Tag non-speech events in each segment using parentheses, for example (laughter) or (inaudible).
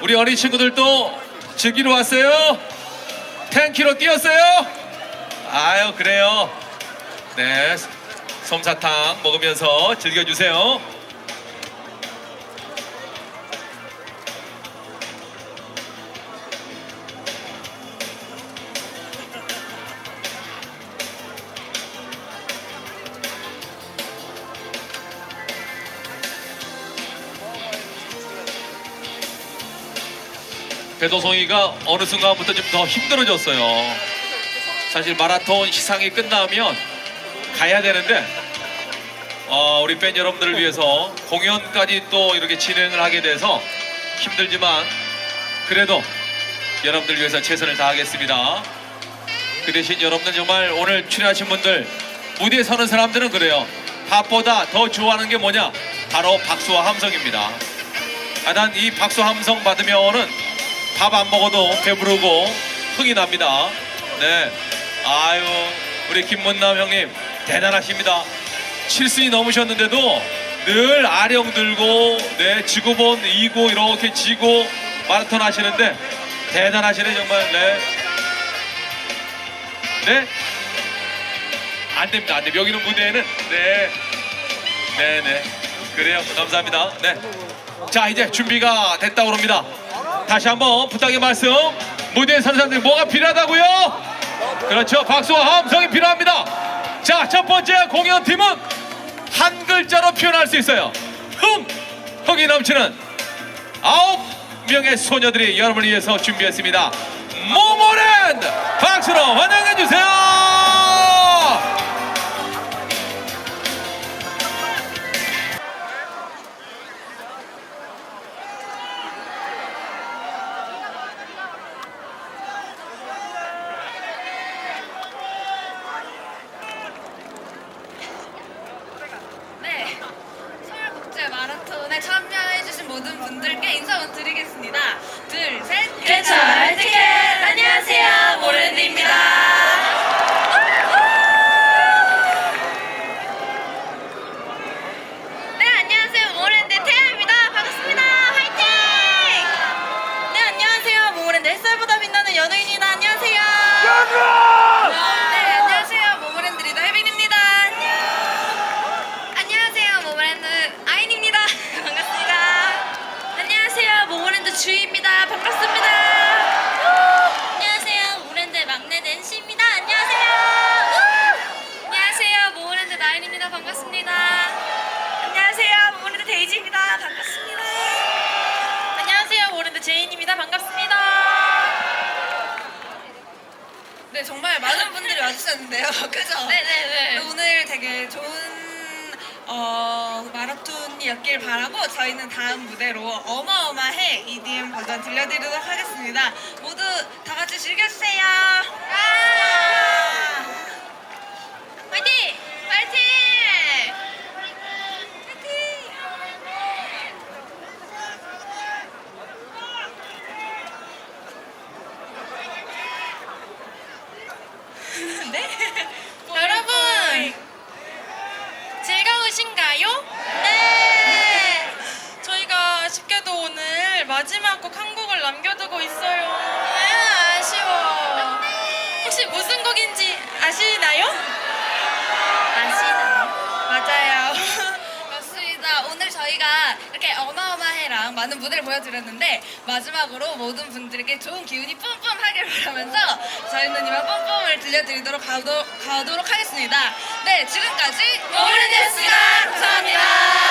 우리 어린 친구들도 즐기러 왔어요? 탱키로 뛰었어요? 아유 그래요. 네, 솜사탕 먹으면서 즐겨주세요. 배도성이가 어느 순간부터 좀 더 힘들어졌어요. 사실 마라톤 시상이 끝나면 가야 되는데 어, 우리 팬 여러분들을 위해서 공연까지 또 이렇게 진행을 하게 돼서 힘들지만 그래도 여러분들 위해서 최선을 다하겠습니다. 그 대신 여러분들 정말 오늘 출연하신 분들 무대에 서는 사람들은 그래요. 밥보다 더 좋아하는 게 뭐냐? 바로 박수와 함성입니다. 아, 난 이 박수 함성 받으면은 밥 안 먹어도 배부르고 흥이 납니다. 네. 아유, 우리 김문남 형님 대단하십니다. 7순이 넘으셨는데도 늘 아령 들고 네, 지구본 이고 이렇게 지고 마라톤 하시는데 대단하시네 정말. 네. 네. 안 됩니다. 안 됩니다. 여기는 무대에는 네. 네, 네. 그래요. 감사합니다. 네. 자, 이제 준비가 됐다고 합니다. 다시 한번 부탁의 말씀. 무대에 서는 사람들 뭐가 필요하다고요? 그렇죠. 박수와 함성이 필요합니다. 자, 첫 번째 공연팀은 한 글자로 표현할 수 있어요. 흥! 흥이 넘치는 아홉 명의 소녀들이 여러분을 위해서 준비했습니다. 모모랜드! 박수로 환영해주세요! 인사 드리겠습니다. 와주셨는데요. (laughs) 그죠? 네네네. 오늘 되게 좋은 어, 마라톤이었길 바라고 저희는 다음 무대로 어마어마해 EDM 버전 들려드리도록 하겠습니다. 모두 다 같이 즐겨주세요. 화이팅! 화이팅! 화이팅! 네? 여러분 즐거우신가요? 네. 저희가 아쉽게도 오늘 마지막 곡 한 곡을 남겨두고 있어요. 아, 아쉬워. 혹시 무슨 곡인지 아시나요? 아시나요? 맞아요. (laughs) 맞습니다. 오늘 저희가 이렇게 어마어마해랑 많은 무대를 보여드렸는데 마지막으로 모든 분들에게 좋은 기운이 뿜뿜하길 바라면서 저희는 이만 뿜뿜을 들려드리도록 가도, 가도록 하겠습니다. 네, 지금까지 모르겠습니다. 감사합니다.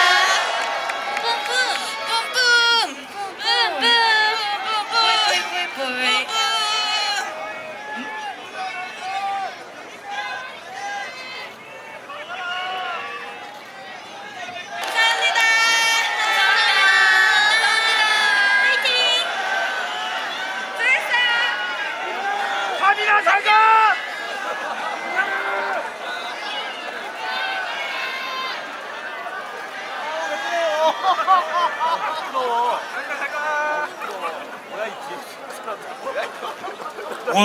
와.